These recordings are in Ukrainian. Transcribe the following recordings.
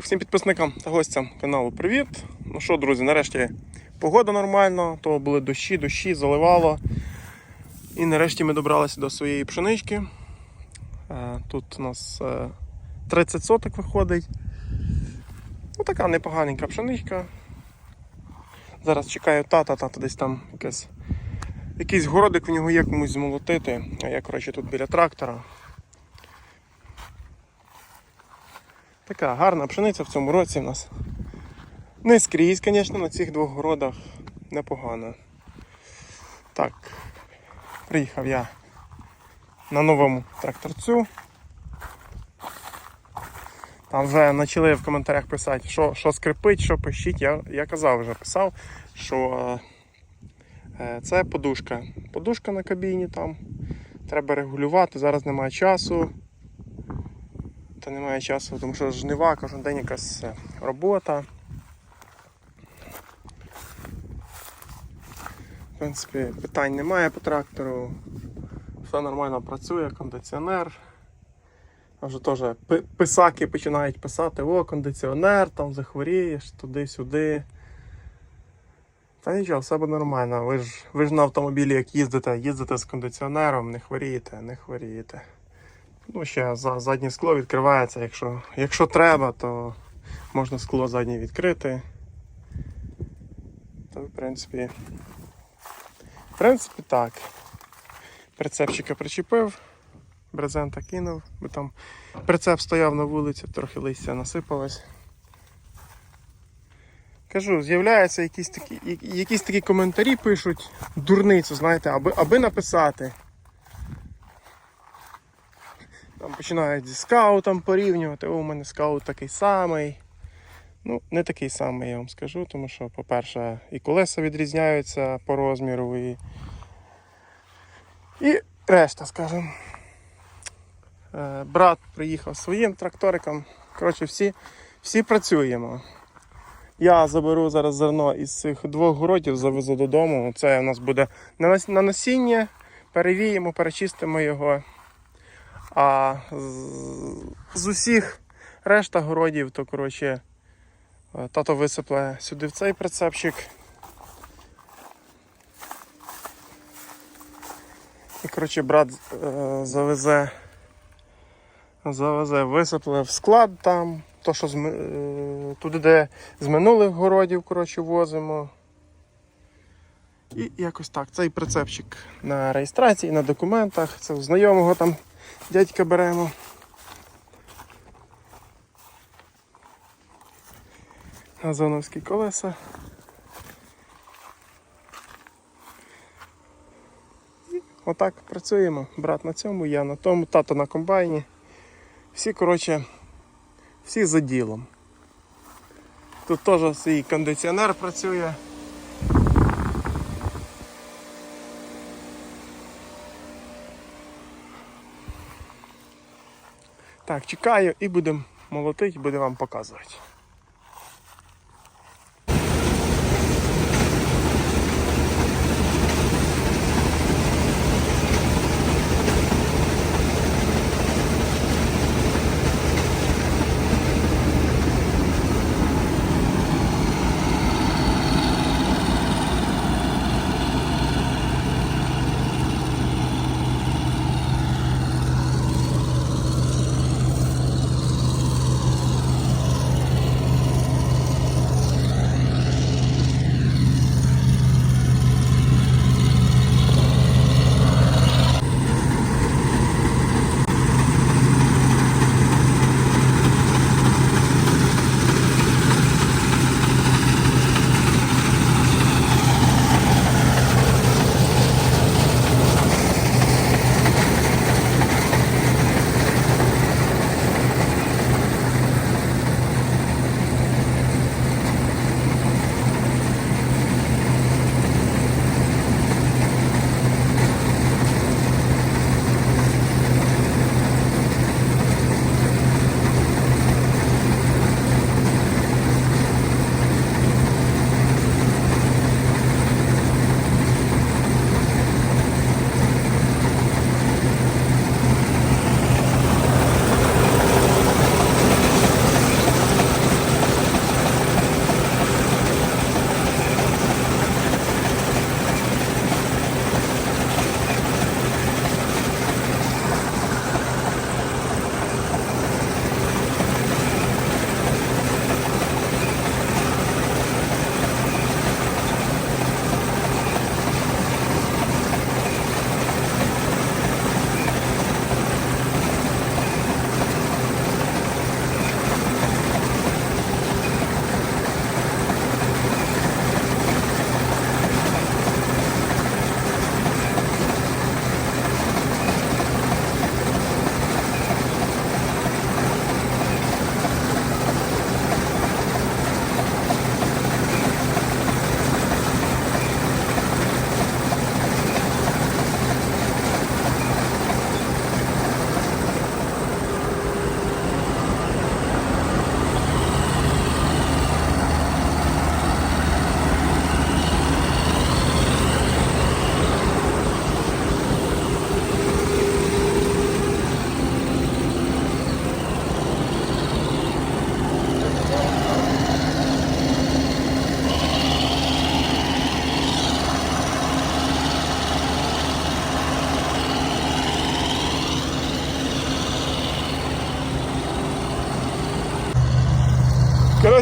Так, всім підписникам та гостям каналу привіт. Ну що, друзі, нарешті погода нормальна, то були дощі, дощі, заливало. І нарешті ми добралися до своєї пшенички. Е, Тут у нас е, 30 соток виходить. Ну, така непоганенька пшеничка. Зараз чекаю тата, тата десь там якесь, якийсь городик в нього є комусь змолотити. А я, коротше, тут біля трактора. Така гарна пшениця в цьому році в нас. Не скрізь, звісно, на цих двох городах непогано. Так, приїхав я на новому тракторцю. Там вже почали в коментарях писати, що, що скрипить, що пищить. Я, я казав вже писав, що е, це подушка. Подушка на кабіні там. Треба регулювати, зараз немає часу. Та немає часу, тому що жнива, кожен день якась е, робота. В принципі, питань немає по трактору. Все нормально працює, кондиціонер. Вже теж писаки починають писати, о, кондиціонер, там захворієш, туди-сюди. Та нічого, все буде нормально. Ви ж, ви ж на автомобілі, як їздите, їздите з кондиціонером, не хворієте, не хворієте. Ну, ще за, заднє скло відкривається, якщо, якщо треба, то можна скло заднє відкрити. То, в принципі, в принципі, так. Прицепчика причепив, брезента кинув, бо там прицеп стояв на вулиці, трохи листя насипалось. Кажу, з'являються якісь такі, якісь такі коментарі пишуть, дурницю, знаєте, аби, аби написати. Там починають зі скаутом порівнювати, о, у мене скаут такий самий. Ну, не такий самий, я вам скажу, тому що, по-перше, і колеса відрізняються по розміру, і, і решта, скажімо. Е, Брат приїхав своїм тракториком. Коротше, всі, всі працюємо. Я заберу зараз зерно із цих двох городів, завезу додому. Це у нас буде на нас- на насіння, перевіємо, перечистимо його. А з, усіх решта городів, то коротше, е, тато висипле сюди в цей прицепчик. І коротше, брат е, завезе, завезе, висипле в склад там, то, що з, е, туди, де з минулих городів, коротше, возимо. І якось так. Цей прицепчик на реєстрації, на документах. Це у знайомого там дядька беремо. Газоновські колеса. Отак працюємо. Брат на цьому, я на тому, тато на комбайні. Всі, коротше, всі за ділом. Тут теж свій кондиціонер працює. Так, чекаю і будемо молотити, будемо вам показувати.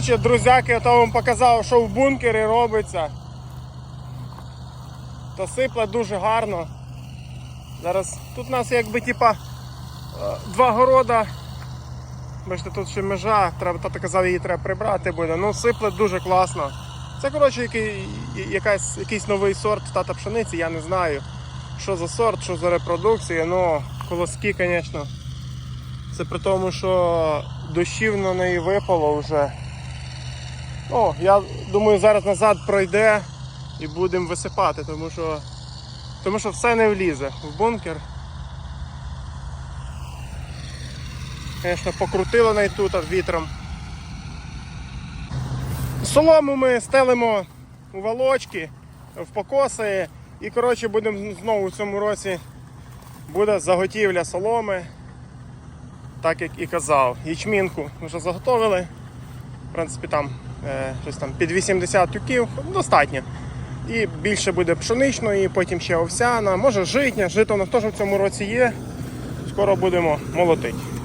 Коротше, друзяки, я то вам показав, що в бункері робиться. То сипле дуже гарно. Зараз тут у нас якби типа е, два города. Бачите, тут ще межа, треба, тато казав, її треба прибрати буде. Ну, сипле дуже класно. Це, коротше, який, якась, якийсь новий сорт тата пшениці, я не знаю, що за сорт, що за репродукція, ну, колоски, звісно. Це при тому, що дощів на неї випало вже. Ну, я думаю, зараз назад пройде і будемо висипати, тому що, тому що все не влізе в бункер. Звісно, покрутило неї тут вітром. Солому ми стелимо у волочки, в покоси і коротше будемо знову в цьому році буде заготівля соломи, так як і казав. Ячмінку ми вже заготовили. В принципі, там щось там під 80 тюків достатньо. І більше буде пшеничної, потім ще овсяна, може житня. Жито у нас теж в цьому році є. Скоро будемо молотити.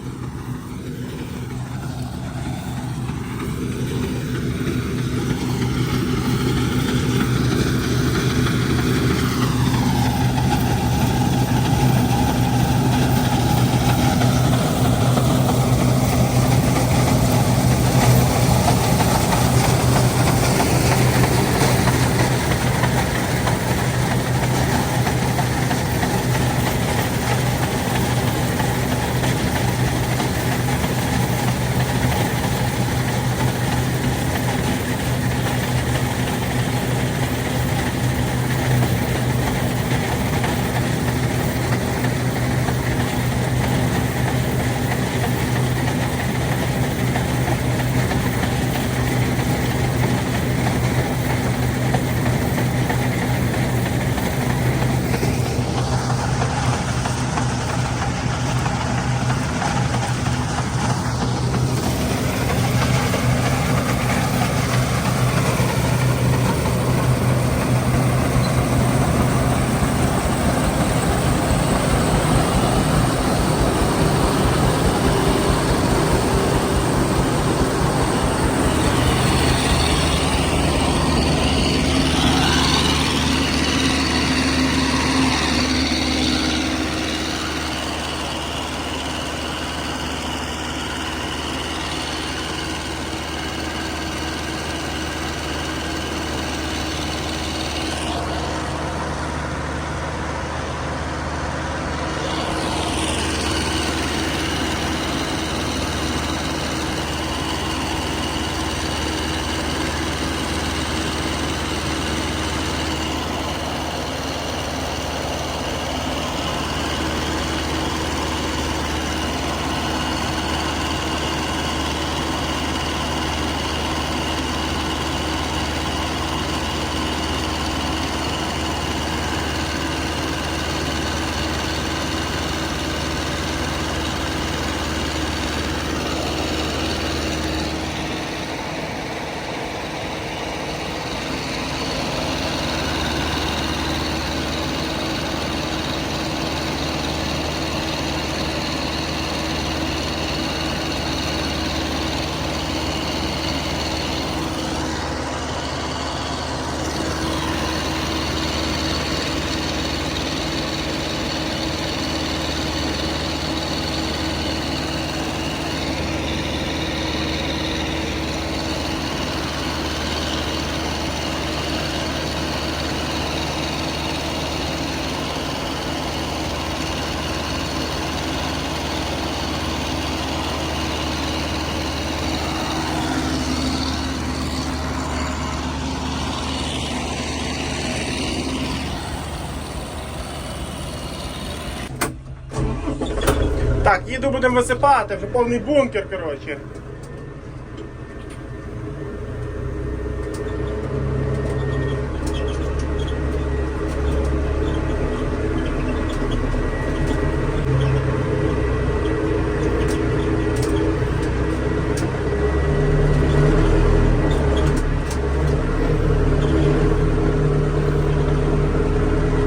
Так, їду будемо висипати, вже повний бункер, коротше.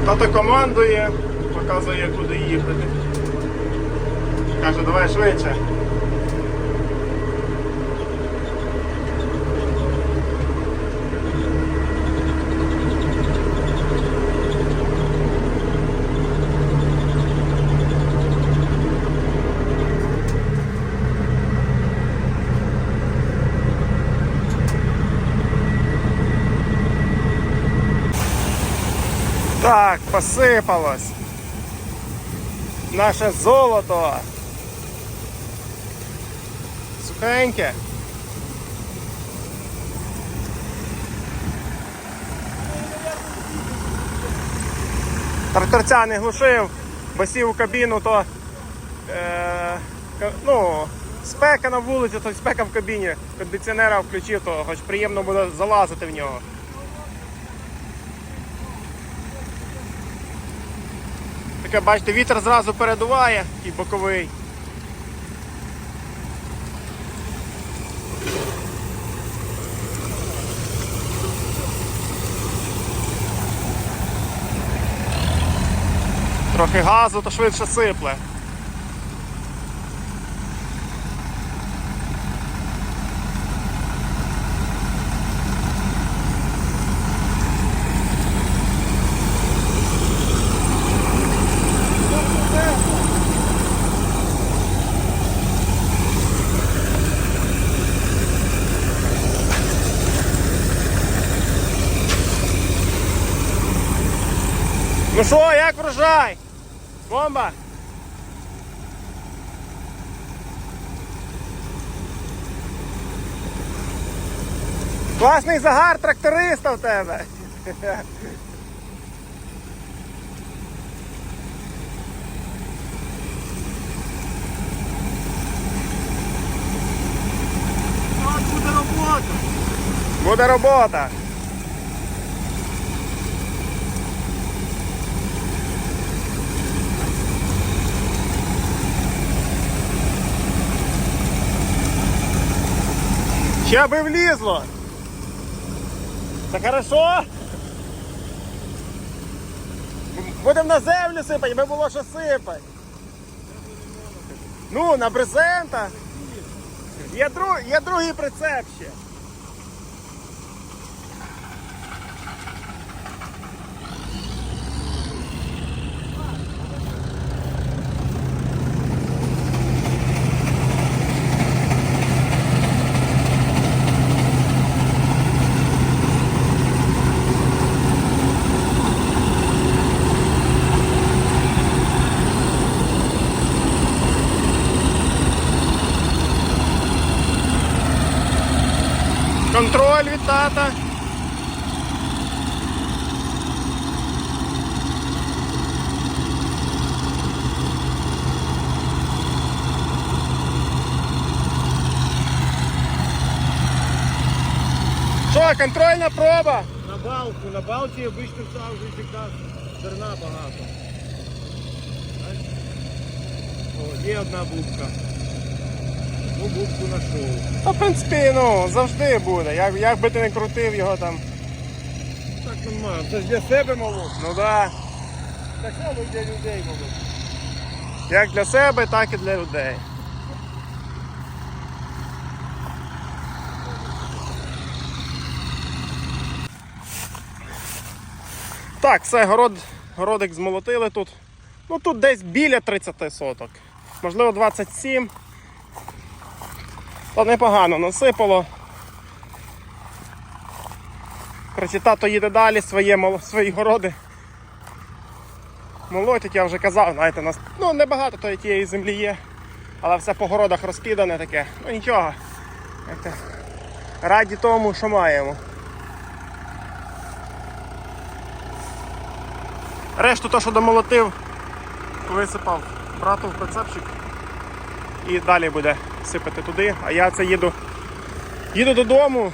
Тато командує, показує, куди їхати. каже, давай швидше. Так, посыпалось наше золото. Сухеньке. Тракторця не глушив, бо сів у кабіну, то е, ну, спека на вулиці, то спека в кабіні. Кондиціонера включив, то хоч приємно буде залазити в нього. Таке, бачите, вітер зразу передуває, такий боковий. Трохи газу, то швидше сипле. Ну що, як врожай? Бомба! Класний загар тракториста в тебе. буде робота. Буде робота. Ще би влізло. Та хорошо. Будемо на землю сипати, ми було що сипати. Ну, на брезента. Є, друг, є другий прицеп ще. Контрольна проба? На балку, на балці обично завжди така зерна багато. О, є одна бубка. Ну, бубку знайшов. Та, в принципі, ну, завжди буде. Як, як би ти не крутив його там. Так нормально. Це ж для себе молок. Ну да. Так само для людей молок. Як для себе, так і для людей. Так, все, город, городик змолотили тут. Ну тут десь біля 30 соток. Можливо 27. Та непогано насипало. Коротше, тато їде далі, своє, свої городи. Молотять, я вже казав, знаєте, нас ну, небагато тої тієї землі є, але все по городах розкидане таке. Ну нічого. Раді тому, що маємо. Решту то, що домолотив, висипав брату в прицепчик і далі буде сипати туди. А я це їду. Їду додому.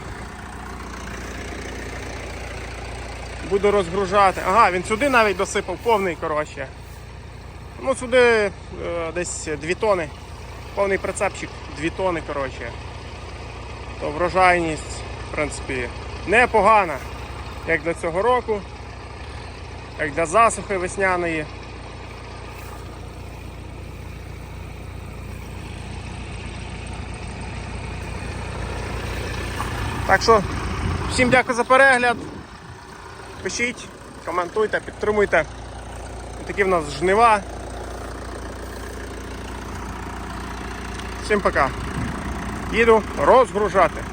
Буду розгружати. Ага, він сюди навіть досипав повний, коротше. Ну сюди е, десь 2 тони. Повний прицепчик 2 тони, коротше. То врожайність, в принципі, непогана. Як для цього року, як для засухи весняної. Так що, всім дякую за перегляд. Пишіть, коментуйте, підтримуйте. Такі в нас жнива. Всім пока. Їду розгружати.